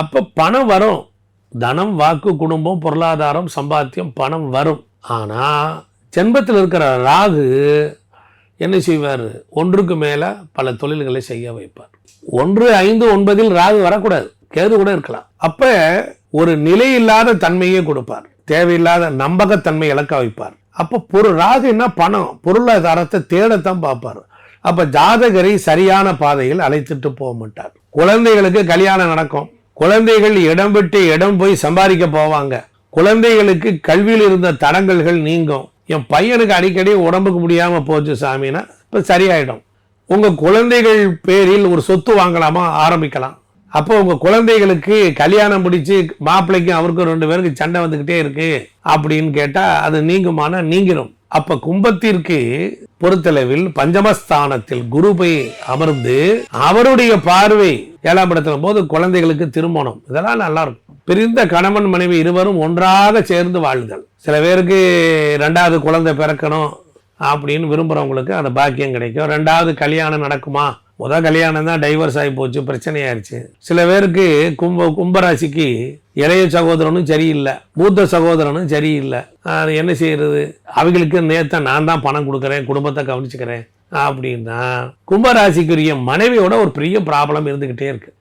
அப்போ பணம் வரும். தனம் வாக்கு குடும்பம் பொருளாதாரம் சம்பாத்தியம் பணம் வரும். ஆனால் ஜென்மத்தில் இருக்கிற ராகு என்ன செய்வார்? ஒன்றுக்கு மேலே பல தொழில்களை செய்ய வைப்பார். ஒன்று ஐந்து ஒன்பதில் ராகு வரக்கூடாது. கேது கூட இருக்கலாம். அப்போ ஒரு நிலையில்லாத தன்மையே கொடுப்பார். தேவையில்லாத நம்பகத்தன்மை இழக்க வைப்பார். அப்போ பொருள் ராகு என்ன பணம். பொருளாதாரத்தை தேடத்தான் பார்ப்பார். அப்போ ஜாதகரை சரியான பாதையில் அழைத்துட்டு போக மாட்டார். குழந்தைகளுக்கு கல்யாணம் நடக்கும். குழந்தைகள் இடம் விட்டு இடம் போய் சம்பாதிக்க போவாங்க. குழந்தைகளுக்கு கல்வியில் இருந்த தடங்கல்கள் நீங்கும். என் பையனுக்கு அடிக்கடி உடம்புக்கு முடியாமல் போச்சு சாமின்னா இப்போ சரியாயிடும். உங்கள் குழந்தைகள் பேரில் ஒரு சொத்து வாங்கலாமா? ஆரம்பிக்கலாம். அப்போ உங்கள் குழந்தைகளுக்கு கல்யாணம் பிடிச்சி மாப்பிள்ளைக்கும் அவருக்கும் ரெண்டு பேருக்கு சண்டை வந்துக்கிட்டே இருக்கு அப்படின்னு கேட்டால் அது நீங்குமானா? நீங்கிடும் அப்போ கும்பத்திற்கு பொறுத்தளவில் பஞ்சமஸ்தானத்தில் குரு போய் அமர்ந்து அவருடைய பார்வை ஏழாம் இடத்துல போது குழந்தைகளுக்கு திருமணம். இதெல்லாம் நல்லா இருக்கும் பிரிந்த கணவன் மனைவி இருவரும் ஒன்றாக சேர்ந்து வாழுதல் சில பேருக்கு ரெண்டாவது குழந்தை பிறக்கணும் அப்படின்னு விரும்புகிறவங்களுக்கு அந்த பாக்கியம் கிடைக்கும். ரெண்டாவது கல்யாணம் நடக்குமா? முதல் கல்யாணம் தான் டைவர்ஸ் ஆகி போச்சு பிரச்சனையாயிருச்சு. சில பேருக்கு கும்ப கும்பராசிக்கு இளைய சகோதரனும் சரியில்லை மூத்த சகோதரனும் சரியில்லை. அது என்ன செய்யறது? அவங்களுக்கு நேத்த நான் தான் பணம் கொடுக்குறேன் குடும்பத்தை கவனிச்சுக்கிறேன். அப்படின்னா கும்பராசிக்குரிய மனைவியோட ஒரு பெரிய ப்ராப்ளம் இருந்துக்கிட்டே இருக்கு.